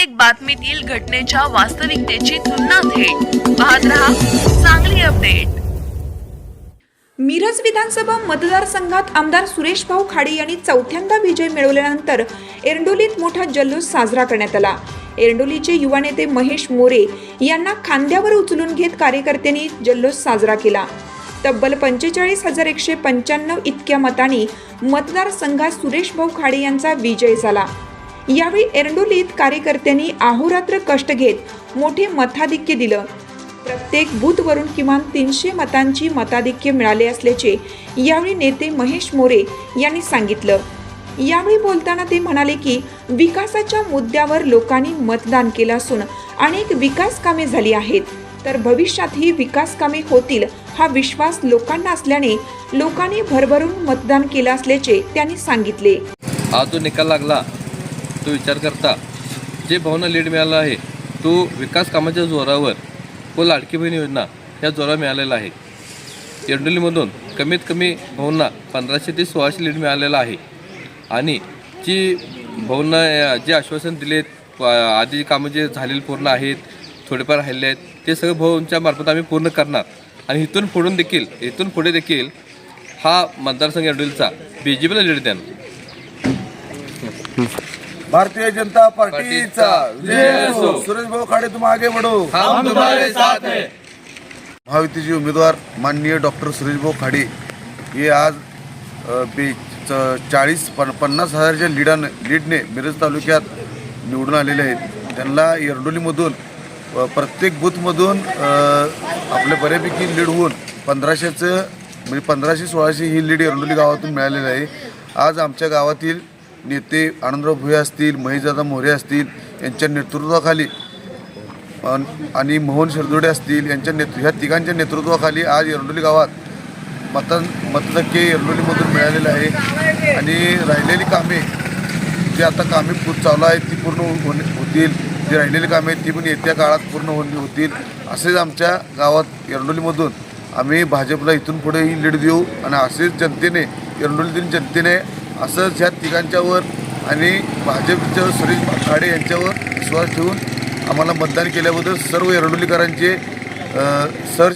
प्रत्येक बातमीतील घटनेच्या वास्तविकतेची तुलना थेट. पाहत रहा चांगली अपडेट. मिरज विधानसभा मतदारसंघात आमदार सुरेश भाऊ खाडे यांनी चौथ्यांदा विजय मिळवल्यानंतर एरंडोलीत मोठा जल्लोष साजरा करण्यात आला. एरंडोलीचे युवा नेते महेश मोरे यांना खांद्यावर उचलून घेत कार्यकर्त्यांनी जल्लोष साजरा केला. तब्बल पंचेचाळीस हजार एकशे पंच्याण्णव इतक्या मतांनी मतदारसंघात सुरेश भाऊ खाडे यांचा विजय झाला. यावेळी एरंडोलीत कार्यकर्त्यांनी आहोरात्र कष्ट घेत मोठे मताधिक्य दिलं. प्रत्येक बूथवरून किमान तीनशे मतांची मताधिक्य मिळाले असल्याचे यावेळी नेते महेश मोरे यांनी सांगितलं. यावेळी बोलताना ते म्हणाले की विकासाच्या मुद्द्यावर लोकांनी मतदान केलं असून अनेक विकास कामे झाली आहेत. तर भविष्यातही विकास कामे होतील हा विश्वास लोकांना असल्याने लोकांनी भरभरून मतदान केलं असल्याचे त्यांनी सांगितले. आज जो निकाल लागला. तो विचार करता जे भावना लीड मिळाला आहे तो विकास कामाच्या जोरावर व लाडकी बहीण योजना ह्या जोरावर मिळालेला आहे. येंडोलीमधून कमीत कमी भावना पंधराशे ते सोळाशे लीड मिळालेला आहे. आणि जी भावना जे आश्वासन दिलेत आधी कामं जे झालेली पूर्ण आहेत थोडेफार राहिले आहेत ते सगळं भाऊंच्या मार्फत आम्ही पूर्ण करणार. आणि इथून पुढून देखील इथून पुढे देखील हा मतदारसंघ येंडोलीचा बी जे पीला लीड देणार. भारतीय जनता पार्टीचा. असो. सुरेश भाऊ खाडे तुम आगे बढ़ो हम तुम्हारे साथ हैं. महायुतीचे उमेदवार माननीय डॉक्टर सुरेश भाऊ खाडे हे आज अ, बे च- चाळीस पन पन्नास हजारच्या लीडानं लीडने मिरज तालुक्यात निवडून आलेले आहेत. त्यांना एरडोलीमधून अ, प्रत्येक बूथमधून आपले बऱ्यापैकी लीड होऊन पंधराशेचं म्हणजे पंधराशे सोळाशे ही लीड एरडोली गावातून मिळालेली आहे. आज आमच्या गावातील नेते आनंदराव भुये असतील महेशदादा मोरे असतील यांच्या नेतृत्वाखाली अन- आणि मोहन शिरदोडे असतील यांच्या नेतृ ह्या तिघांच्या नेतृत्वाखाली आज येरडोली गावात मतदान मतटक्के येरडोलीमधून मिळालेलं आहे. आणि राहिलेली कामे जी आता कामे चालू आहेत ती पूर्ण होणे- होतील. जी राहिलेली कामे आहेत ती पण येत्या काळात पूर्ण होणे होतील. असेच आमच्या गावात येरडोलीमधून आम्ही भाजपला इथून पुढेही लीड देऊ. आणि असेच जनतेने येरडोलीतील जनतेने असंच ह्या तिघांच्यावर आणि भाजपच्या सुरेश खाडे यांच्यावर विश्वास ठेवून आम्हाला मतदान केल्याबद्दल सर्व येरडोलीकरांचे सर